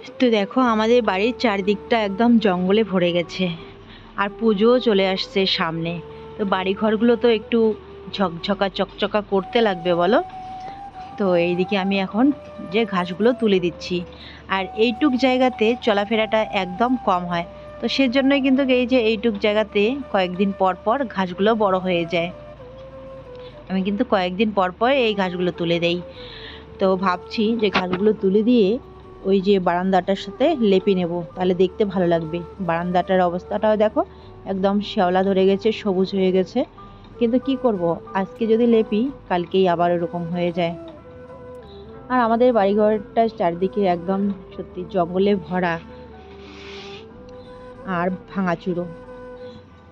তো দেখো, আমাদের বাড়ির চারদিকটা একদম জঙ্গলে ভরে গেছে। আর পুজোও চলে আসছে সামনে। তো বাড়ি ঘরগুলো তো একটু ঝকঝকা, চকচকা করতে লাগবে বলো? তো এইদিকে আমি এখন যে ঘাসগুলো তুলে দিচ্ছি। আর এইটুক জায়গাতে চলাফেরাটা একদম কম হয়। তো সেজন্যই কিন্তু এই যে এইটুক জায়গাতে কয়েকদিন পর পর ঘাসগুলো বড় হয়ে যায়। আমি কিন্তু কয়েকদিন পর পর এই ঘাসগুলো তুলে দেই। তো ভাবছি যে ঘাসগুলো তুলে দিয়ে ওই যে বারান্দাটার সাথে লেপে নেব, তাহলে দেখতে ভালো লাগবে। বারান্দাটার অবস্থাটাও দেখো, একদম শ্যাওলা ধরে গেছে, সবুজ হয়ে গেছে। কিন্তু কি করব, আজকে যদি লেপি, কালকেই আবার এরকম হয়ে যায়। আর আমাদের বাড়িঘরটা চারদিকে একদম সত্যি জঙ্গলে ভরা আর ভাঙাচুরো।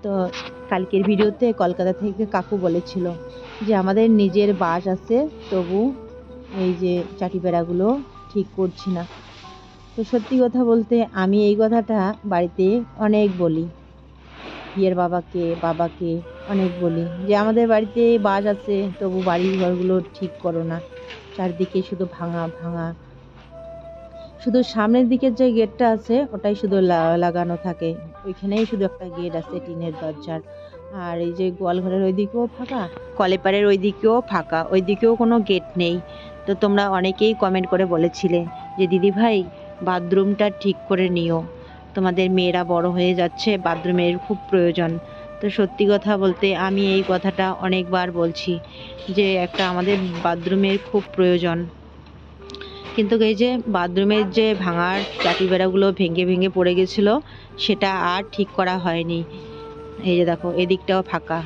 তো কালকের ভিডিওতে কলকাতা থেকে কাকু বলেছিল যে, আমাদের নিজের বাস আছে, তবু এই যে চাটি বেড়াগুলো ঠিক করছি না। তো সত্যি কথা বলতে আমি এই কথাটা বাড়িতে অনেক বলি। বিয়ের বাবাকে বাবাকে অনেক বলি যে, আমাদের বাড়িতে বাস আছে, তবু বাড়ির ঘরগুলো ঠিক করো না। চারদিকে শুধু ভাঙা ভাঙা। শুধু সামনের দিকের যে গেটটা আছে, ওটাই শুধু লাগানো থাকে। ওইখানেই শুধু একটা গেট আছে, টিনের দরজার। আর এই যে গোয়ালঘরের ওই দিকেও ফাঁকা, কলেপাড়ের ওইদিকেও ফাঁকা। ওই দিকেও কোনো গেট নেই। তো তোমরা অনেকেই কমেন্ট করে বলেছিলে যে, দিদি ভাই বাথরুমটা ঠিক করে নিও। তোমাদের মেয়েরা বড় হয়ে যাচ্ছে বাথরুমের খুব প্রয়োজন। তো সত্যি কথা বলতে আমি এই কথাটা অনেকবার বলছি যে, একটা আমাদের বাথরুমের খুব প্রয়োজন। কিন্তু এই যে বাথরুমের যে ভাঙার চাটি বেড়াগুলো ভেঙে ভেঙে পড়ে গেছিল, সেটা আর ঠিক করা হয়নি। এই যে দেখো, এদিকটাও ফাঁকা।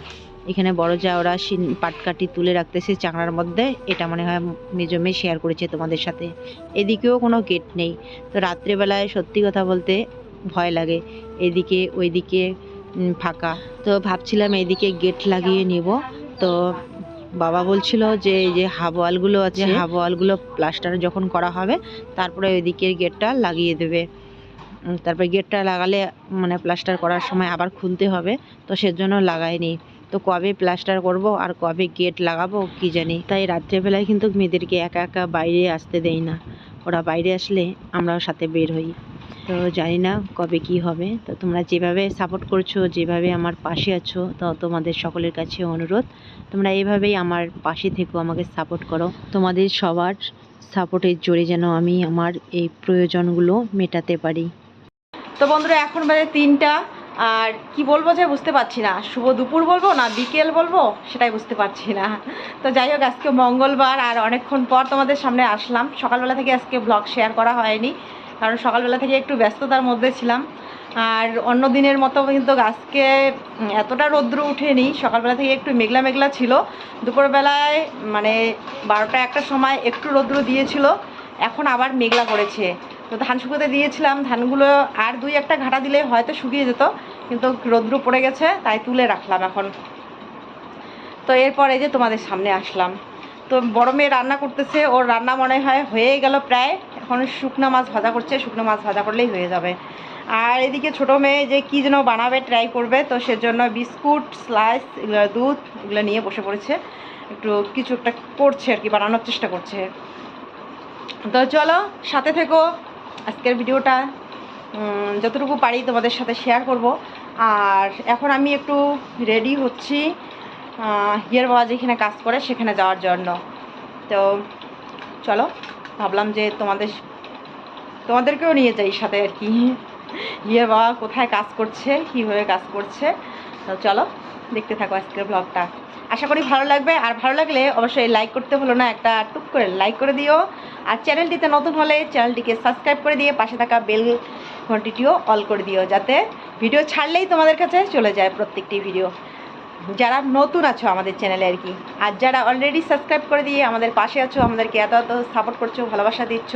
এখানে বড় যা ওরা পাটকাঠি তুলে রাখতেছে চাংড়ার মধ্যে এটা মনে হয় মেজো মেয়ে শেয়ার করেছে তোমাদের সাথে। এদিকেও কোনো গেট নেই। তো রাত্রেবেলায় সত্যি কথা বলতে ভয় লাগে। এদিকে ওইদিকে ফাঁকা। তো ভাবছিলাম এদিকে গেট লাগিয়ে নিব। তো বাবা বলছিল যে এই যে হাফ ওয়ালগুলো আছে হাফ ওয়ালগুলো প্লাস্টার যখন করা হবে তারপরে ওই দিকের গেটটা লাগিয়ে দেবে। তারপরে গেটটা লাগালে মানে প্লাস্টার করার সময় আবার খুলতে হবে। তো সেজন্য লাগাইনি। তো কবে প্লাস্টার করব আর কবে গেট লাগাবো কি জানি। তাই রাত্রেবেলায় কিন্তু মেয়েদেরকে একা একা বাইরে আসতে দেই না। ওরা বাইরে আসলে আমরাও সাথে বের হই। তো জানি না কবে কি হবে। তো তোমরা যেভাবে সাপোর্ট করছ, যেভাবে আমার পাশে আছো, তো তোমাদের সকলের কাছে অনুরোধ, তোমরা এইভাবেই আমার পাশে থেকো, আমাকে সাপোর্ট করো। তোমাদের সবার সাপোর্টের জোরে যেন আমি আমার এই প্রয়োজনগুলো মেটাতে পারি। তো বন্ধুরা, এখন বাজে তিনটা। আর কি বলব যে বুঝতে পারছি না। শুভ দুপুর বলব না বিকেল বলব সেটাই বুঝতে পারছি না। তো যাই হোক, আজকে মঙ্গলবার আর অনেকক্ষণ পর তোমাদের সামনে আসলাম। সকালবেলা থেকে আজকে ব্লগ শেয়ার করা হয়নি, কারণ সকালবেলা থেকে একটু ব্যস্ততার মধ্যে ছিলাম। আর অন্য দিনের মতো কিন্তু আজকে এতটা রৌদ্র উঠেনি। সকালবেলা থেকে একটু মেঘলা মেঘলা ছিল। দুপুরবেলায় মানে বারোটা একটা সময় একটু রৌদ্র দিয়েছিল। এখন আবার মেঘলা করেছে। তো ধান শুকোতে দিয়েছিলাম, ধানগুলো আর দুই একটা ঘাটা দিলে হয়তো শুকিয়ে যেত, কিন্তু রৌদ্র পড়ে গেছে, তাই তুলে রাখলাম এখন। তো এরপরে যে তোমাদের সামনে আসলাম। তো বড় মেয়ে রান্না করতেছে, ওর রান্না মনে হয় হয়ে গেল প্রায়। এখন শুকনো মাছ ভাজা করছে, শুকনো মাছ ভাজা করলেই হয়ে যাবে। আর এদিকে ছোটো মেয়ে যে কী যেন বানাবে ট্রাই করবে, তো সেজন্য বিস্কুট স্লাইস এগুলো দুধ, এগুলো নিয়ে বসে পড়েছে। একটু কিছু একটা করছে আর কি, বানানোর চেষ্টা করছে। তো চলো, সাথে থেকো। আজকের ভিডিওটা যতটুকু পারি তোমাদের সাথে শেয়ার করব। আর এখন আমি একটু রেডি হচ্ছি হিয়ার বাবা যেখানে কাজ করে সেখানে যাওয়ার জন্য। তো চলো, ভাবলাম যে তোমাদের, তোমাদেরকেও নিয়ে যাই সাথে আর কি। হিয়ার বাবা কোথায় কাজ করছে, কীভাবে কাজ করছে। তো চলো, দেখতে থাকো আজকের ব্লগটা আশা করি ভালো লাগবে। আর ভালো লাগলে অবশ্যই লাইক করতে হলো না, একটা টুক করে লাইক করে দিও। আর চ্যানেলটিতে নতুন হলে চ্যানেলটিকে সাবস্ক্রাইব করে দিয়ে পাশে থাকা বেল ঘন্টিটিও অল করে দিও, যাতে ভিডিও ছাড়লেই তোমাদের কাছে চলে যায় প্রত্যেকটি ভিডিও যারা নতুন আছো আমাদের চ্যানেলে আর কি, আর যারা অলরেডি সাবস্ক্রাইব করে দিয়ে আমাদের পাশে আছো, আমাদেরকে এত এত সাপোর্ট করছ, ভালোবাসা দিচ্ছ,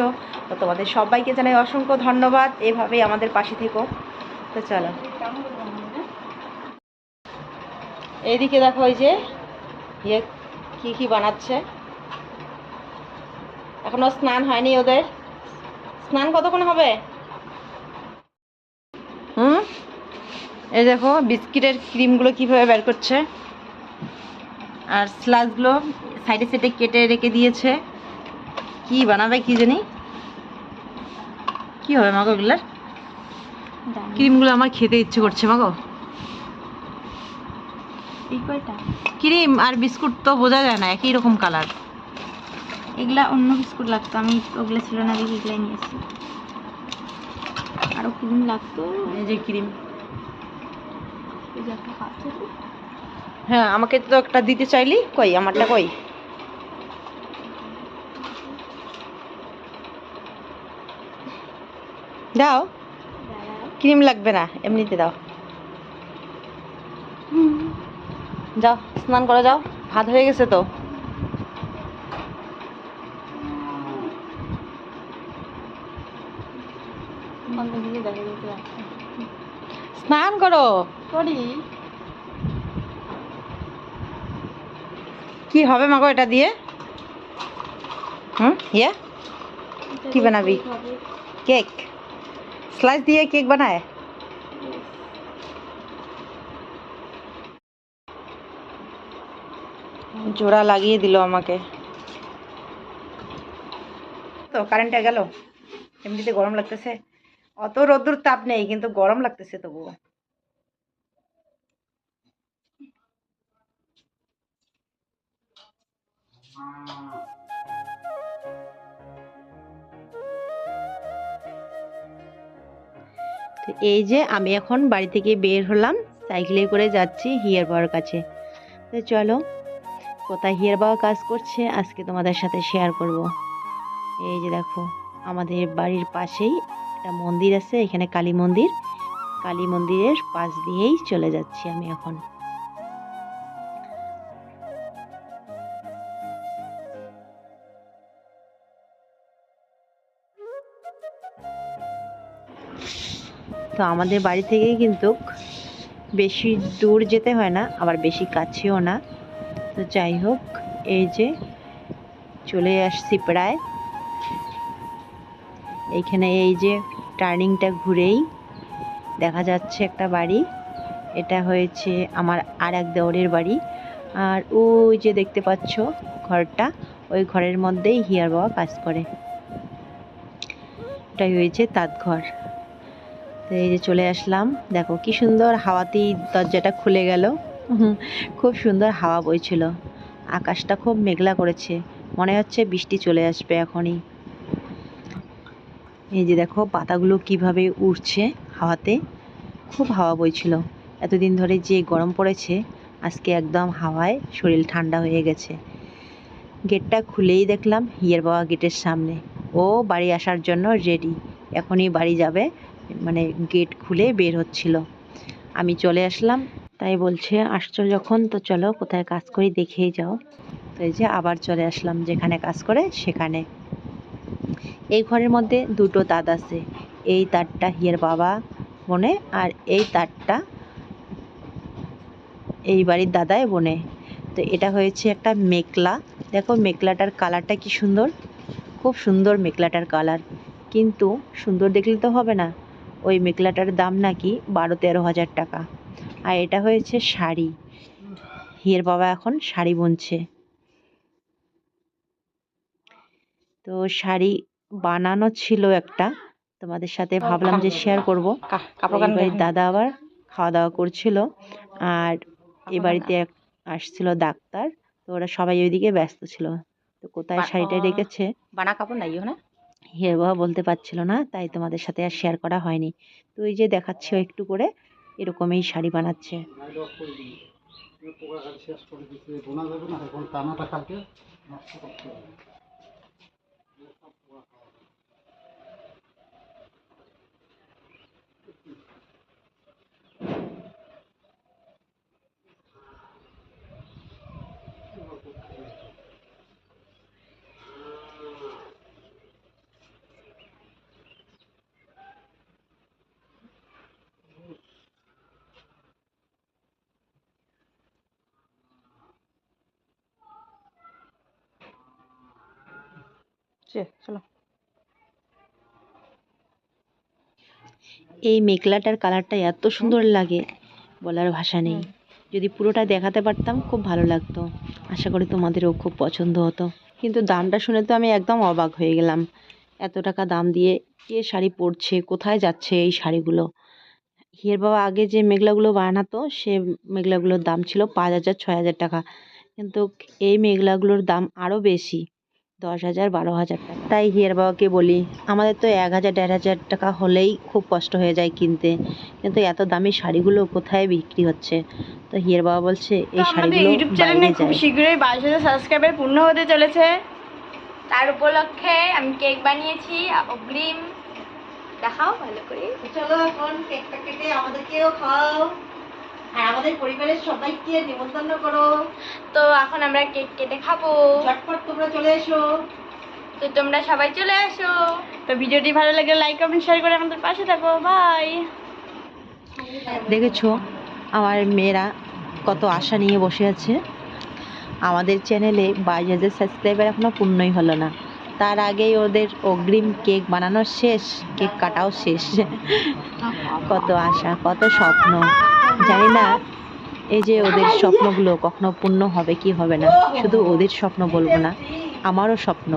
তো তোমাদের সবাইকে জানাই অসংখ্য ধন্যবাদ। এভাবেই আমাদের পাশে থেকো। তো চলো। এইদিকে দেখো ওই যে ইয়ে কী কী বানাচ্ছে? এখনও স্নান হয়নি ওদের। স্নান কতক্ষণ হবে? হুম? এই দেখো বিস্কিটের ক্রিমগুলো কীভাবে বের করছে। আর স্লাসগুলো সাইডে সাইডে কেটে রেখে দিয়েছে। কি বানাবে কি জানি? কি হবে মাগো এগুলার? জানি। ক্রিমগুলো আমার খেতে ইচ্ছে করছে মাগো। এই কয়টা? ক্রিম আর বিস্কুট তো বোঝা যায় না একই রকম কালার। এগুলা অন্য বিস্কুট লাগতো আমি ওগুলো ছিল না দেখি এগুলাই নিয়েছি আরও ক্রিম লাগতো। এই যে ক্রিম। এই যে একটা পাথর হ্যাঁ আমাকে তো একটা দিতে চাইলি? কই আমারটা কই? দাও। ক্রিম লাগবে না এমনিতে দাও। যাও স্নান করে যাও। ভাত হয়ে গেছে তো। স্নান করো। কি হবে মাগো এটা দিয়ে? হুম ইয়ে? কি বানাবি? কেক। স্লাইস দিয়ে কেক বানায়? জোড়া লাগিয়ে দিল আমাকে। তো কারেন্টটা গেল। এমনিতে গরম লাগতেছে। অত রোদ্দুর তাপ নেই, কিন্তু গরম লাগতেছে তবুও। এই যে আমি এখন বাড়ি থেকে বের হলাম, সাইকেলে করে যাচ্ছি হিয়ার বাবার কাছে। তো চলো কোথায় হিয়ার বাবা কাজ করছে, আজকে তোমাদের সাথে শেয়ার করব। এই যে দেখো, আমাদের বাড়ির পাশেই একটা মন্দির আছে, এখানে কালী মন্দির। কালী মন্দিরের পাশ দিয়েই চলে যাচ্ছি আমি এখন। তো আমাদের বাড়ি থেকেই কিন্তু বেশি দূর যেতে হয় না, আবার বেশি কাছেও না। তো যাই হোক, এই যে চলে আসছি প্রায়। এইখানে এই যে টার্নিংটা ঘুরেই দেখা যাচ্ছে একটা বাড়ি। এটা হয়েছে আমার আর এক দেওরের বাড়ি। আর ওই যে দেখতে পাচ্ছ ঘরটা, ওই ঘরের মধ্যেই হিয়ার বাবা কাজ করে। এটাই হয়েছে তাঁত ঘর। তো এই যে চলে আসলাম। দেখো কি সুন্দর হাওয়াতেই দরজাটা খুলে গেল। খুব সুন্দর হাওয়া বইছিল। আকাশটা খুব মেঘলা করেছে। মনে হচ্ছে বৃষ্টি চলে আসবে এখনই। এই যে দেখো, পাতাগুলো কীভাবে উড়ছে হাওয়াতে। খুব হাওয়া বইছিল। এতদিন ধরে যে গরম পড়েছে, আজকে একদম হাওয়ায় শরীর ঠান্ডা হয়ে গেছে। গেটটা খুলেই দেখলাম হিয়ার বাবা গেটের সামনে। ও বাড়ি আসার জন্য রেডি এখনই বাড়ি যাবে মানে গেট খুলে বের হচ্ছিল। আমি চলে আসলাম তাই বলছে, আসছো যখন, তো চলো কোথায় কাজ করি দেখেই যাও। তো এই যে আবার চলে আসলাম যেখানে কাজ করে সেখানে। এই ঘরের মধ্যে দুটো তাঁত আছে, এই তারটা হিয়ের বাবা বনে আর এই তারটা এই বাড়ির দাদাই বনে। তো এটা হয়েছে একটা মেকলা। দেখো মেকলাটার কালারটা কি সুন্দর, খুব সুন্দর মেকলাটার কালার। কিন্তু সুন্দর দেখলে তো হবে না, ওই মেকলাটার দাম নাকি বারো তেরো হাজার টাকা। আর এটা হয়েছে শাড়ি। হিয়ের বাবা এখন শাড়ি বুনছে। তো শাড়ি বানানো ছিল একটা। তোমাদের সাথে ভাবলাম যে শেয়ার করব। দাদা আবার খাওয়া দাওয়া করছিল। আর এ বাড়িতে এক- আসছিল ডাক্তার। তো ওরা সবাই ওইদিকে ব্যস্ত ছিল। তো কোথায় শাড়িটা রেখেছে? বানা কাপড় নাই না হিয়ার বাবা বলতে পারছিল না তাই তোমাদের সাথে আর শেয়ার করা হয়নি। তো এই যে দেখাচ্ছি একটু করে। এরকমই শাড়ি বানাচ্ছে। চলো। এই মেঘলাটার কালারটা এত সুন্দর লাগে বলার ভাষা নেই। যদি পুরোটা দেখাতে পারতাম খুব ভালো লাগতো। আশা করি তোমাদেরও খুব পছন্দ হতো। কিন্তু দামটা শুনে তো আমি একদম অবাক হয়ে গেলাম। এত টাকা দাম দিয়ে কে শাড়ি পরছে কোথায় যাচ্ছে এই শাড়িগুলো? হিয়ের বাবা আগে যে মেঘলাগুলো বানাতো সে মেঘলাগুলোর দাম ছিল পাঁচ হাজার ছয় হাজার টাকা। কিন্তু এই মেঘলাগুলোর দাম আরও বেশি। দশ হাজার বারো হাজার টাকা। তাই হিয়ার বাবাকে বলি আমাদের তো এক হাজার দেড় হাজার টাকা হলেই খুব কষ্ট হয়ে যায় কিনতে। কিন্তু এত দামি শাড়িগুলো কোথায় বিক্রি হচ্ছে? তো হিয়ার বাবা বলছে এই শাড়িগুলো ইউটিউব চ্যানেলে বাইরে খুব যায়। শীঘ্রই বাইশ হাজার সাবস্ক্রাইবার পূর্ণ হতে চলেছে। তার উপলক্ষে আমি কেক বানিয়েছি অগ্রিম। দেখাও ভালো করে। চলো এখন কেকটা কেটে আমাদেরকেও খাও আর আমাদের পরিবারের সবাইকে নিমন্ত্রণ করো। তো এখন আমরা কেক কেটে খাব। ঝটপট তোমরা চলে এসো। তো তোমরা সবাই চলে আসো। তো ভিডিওটি ভালো লাগলে লাইক কমেন্ট শেয়ার করে আমাদের পাশে থাকো। বাই দেখেছ আমার মেয়েরা কত আশা নিয়ে বসে আছে। আমাদের চ্যানেলে বাইশ হাজার সাবস্ক্রাইবার এখনও পূর্ণই হলো না। তার আগেই ওদের অগ্রিম কেক বানানো শেষ কেক কাটাও শেষ। কত আশা কত স্বপ্ন। জানি না এই যে ওদের স্বপ্নগুলো কখনো পূর্ণ হবে কি হবে না, শুধু ওদের স্বপ্ন বলব না, আমারও স্বপ্ন।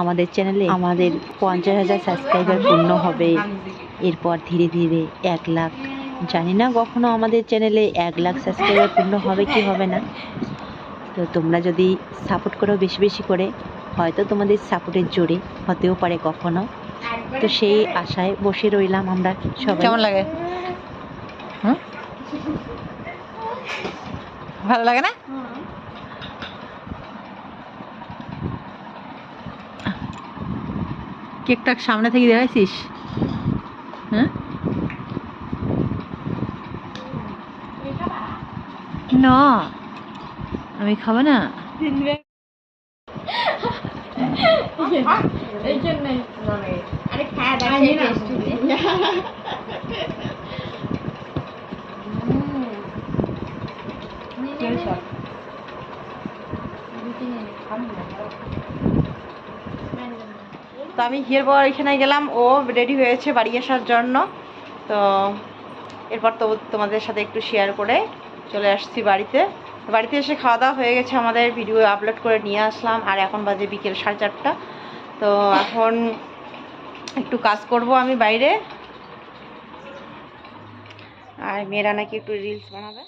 আমাদের চ্যানেলে আমাদের পঞ্চাশ হাজার সাবস্ক্রাইবার পূর্ণ হবে, এরপর ধীরে ধীরে এক লাখ। জানি না কখনো আমাদের চ্যানেলে এক লাখ সাবস্ক্রাইবার পূর্ণ হবে কি হবে না। তো তোমরা যদি সাপোর্ট করো বেশি বেশি করে, হয়তো তোমাদের সাপোর্টের জোরে হতেও পারে কখনো। তো সেই আশায় বসে রইলাম আমরা সবাই। কেমন লাগে? ভালো লাগে না? কেকটা সামনে থেকে দেখাইছিস? হ্যাঁ? না। আমি খাব না। এই জন্যই আরে তো আমি হিয়ের পর এখানে গেলাম, ও রেডি হয়েছে বাড়ি আসার জন্য। তো এরপর তো তোমাদের সাথে একটু শেয়ার করে চলে আসছি বাড়িতে। বাড়িতে এসে খাওয়া দাওয়া হয়ে গেছে, আমাদের ভিডিও আপলোড করে নিয়ে আসলাম। আর এখন বাজে বিকেল সাড়ে চারটা। তো এখন একটু কাজ করব আমি বাইরে। আর মেয়েরা নাকি একটু রিলস বানাবে।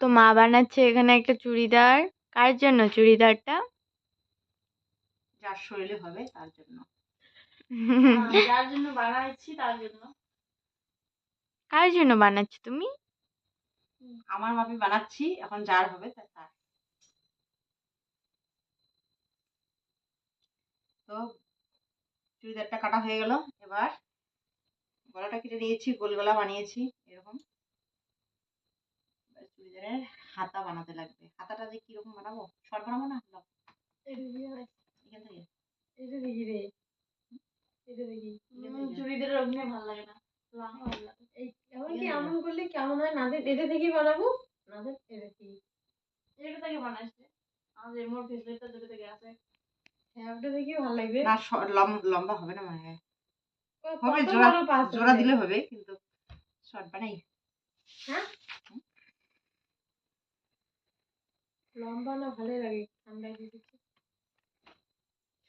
তো মা বানাচ্ছে এখানে একটা চুড়িদার। কার জন্য চুড়িদারটা? যার শরীরে হবে তার জন্য। যার জন্য বানাচ্ছি তার জন্য। কার জন্য বানাচ্ছ তুমি? আমার মাপি বানাচ্ছি এখন যার হবে তার। তো চুড়িদারটা কাটা হয়ে গেল এবার গলাটা কেটে নিয়েছি গোল গলা বানিয়েছি এরকম। চুড়িদারের হাতা বানাতে লাগবে। হাতাটা যে কীরকম বানাবো? শর্ট বানাবো না। এখান থেকে। এখান থেকে? চুড়িদারের অগ্নি ভালো লাগে না। এমনকি এমন করলে কেমন হয়? নাদের এটা থেকেই বানাবো। নাদের এটা থেকে এটা থেকে বানাইছে আমাদের মোর ফেসলেটটা যেটা থেকে আছে। হ্যাঁ ওটা থেকেই ভালো লাগবে। না লম্বা হবে না মনে হয়। হবে জোড়া জোড়া দিলে হবে কিন্তু শর্ট বানাই। লম্বা না ভালো লাগে ঠান্ডায় দিয়েছি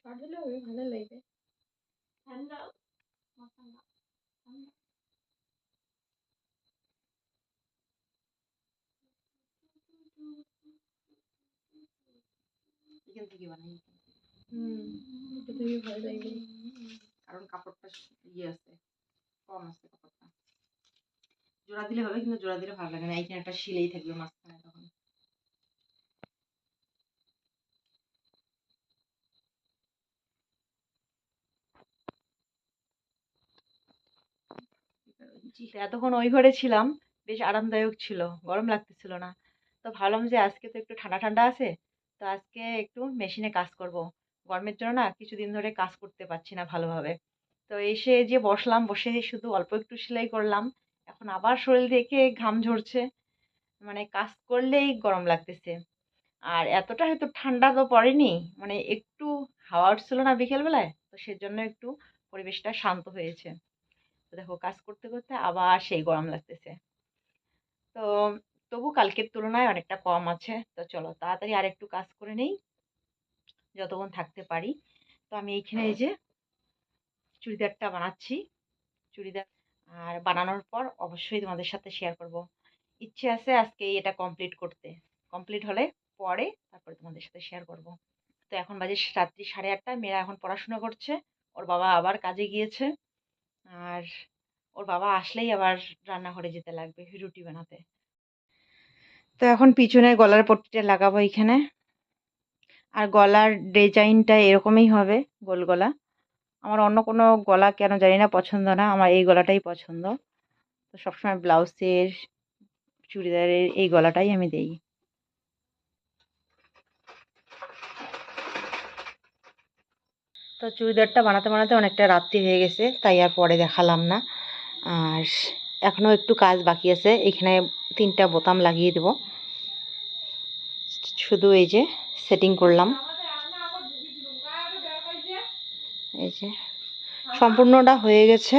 শর্ট হবে ভালো লাগবে। ঠান্ডা এখান থেকে বানাই। হুম এটা থেকে ভালো লাগবে। কারণ কাপড়টা ইয়ে আছে কম আছে কাপড়টা। জোড়া দিলে হবে কিন্তু জোড়া দিলে ভালো লাগে না। এইখানে একটা সিলেই থাকবে মাঝখানে তখন। এতক্ষণ ওই ঘরে ছিলাম, বেশ আরামদায়ক ছিল, গরম লাগতেছিল না। তো ভাবলাম যে আজকে তো একটু ঠান্ডা ঠান্ডা আছে, তো আজকে একটু মেশিনে কাজ করব। গরমের জন্য না কিছুদিন ধরে কাজ করতে পারছি না ভালোভাবে। তো এসে যে বসলাম, বসে শুধু অল্প একটু সেলাই করলাম, এখন আবার শরীর থেকে ঘাম ঝরছে মানে কাজ করলেই গরম লাগতেছে। আর এতটা হয়তো ঠান্ডা তো পড়েনি মানে একটু হাওয়া উঠছিল না বিকেলবেলায়, তো সেজন্য একটু পরিবেশটা শান্ত হয়েছে। তো দেখো, কাজ করতে করতে আবার সেই গরম লাগতেছে। তো তবু কালকের তুলনায় অনেকটা কম আছে। তো চলো, তাড়াতাড়ি আর একটু কাজ করে নেই, যতক্ষণ থাকতে পারি। তো আমি এইখানে এই যে চুড়িদারটা বানাচ্ছি। চুড়িদার আর বানানোর পর অবশ্যই তোমাদের সাথে শেয়ার করব। ইচ্ছে আছে আজকে এটা কমপ্লিট করতে। কমপ্লিট হলে পরে তারপরে তোমাদের সাথে শেয়ার করব। তো এখন বাজে রাত্রি সাড়ে আটটা মেয়েরা এখন পড়াশোনা করছে, ওর বাবা আবার কাজে গিয়েছে। আর ওর বাবা আসলেই আবার রান্নাঘরে যেতে লাগবে, রুটি বানাতে। তো এখন পিছনের গলার পট্টিটা লাগাবো এখানে আর গলার ডিজাইনটা এরকমই হবে, গোল গলা। আমার অন্য কোনো গলা কেন জানি না, পছন্দ না। আমার এই গলাটাই পছন্দ। তো সবসময় ব্লাউজের, চুড়িদারের এই গলাটাই আমি দেই। তো চুড়িদারটা বানাতে বানাতে অনেকটা রাত্রি হয়ে গেছে, তাই আর পরে দেখালাম না। আর এখনও একটু কাজ বাকি আছে, এখানে তিনটা বোতাম লাগিয়ে দেব। শুধু এই যে সেটিং করলাম। এই যে সম্পূর্ণটা হয়ে গেছে,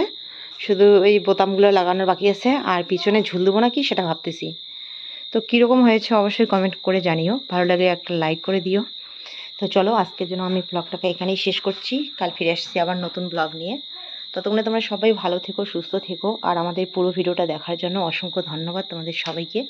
শুধু এই বোতামগুলো লাগানোর বাকি আছে, আর পিছনে ঝুল দেবো নাকি সেটা ভাবতেছি। তো কীরকম হয়েছে অবশ্যই কমেন্ট করে জানিও, ভালো লাগে একটা লাইক করে দিও। তো চলো, আজকের জন্য আমি ব্লগটাকে এখানেই শেষ করছি। কাল ফিরে আসছি আবার নতুন ব্লগ নিয়ে। ততক্ষণে তোমরা সবাই ভালো থেকো, সুস্থ থেকো। আর আমাদের পুরো ভিডিওটা দেখার জন্য অসংখ্য ধন্যবাদ তোমাদের সবাইকে।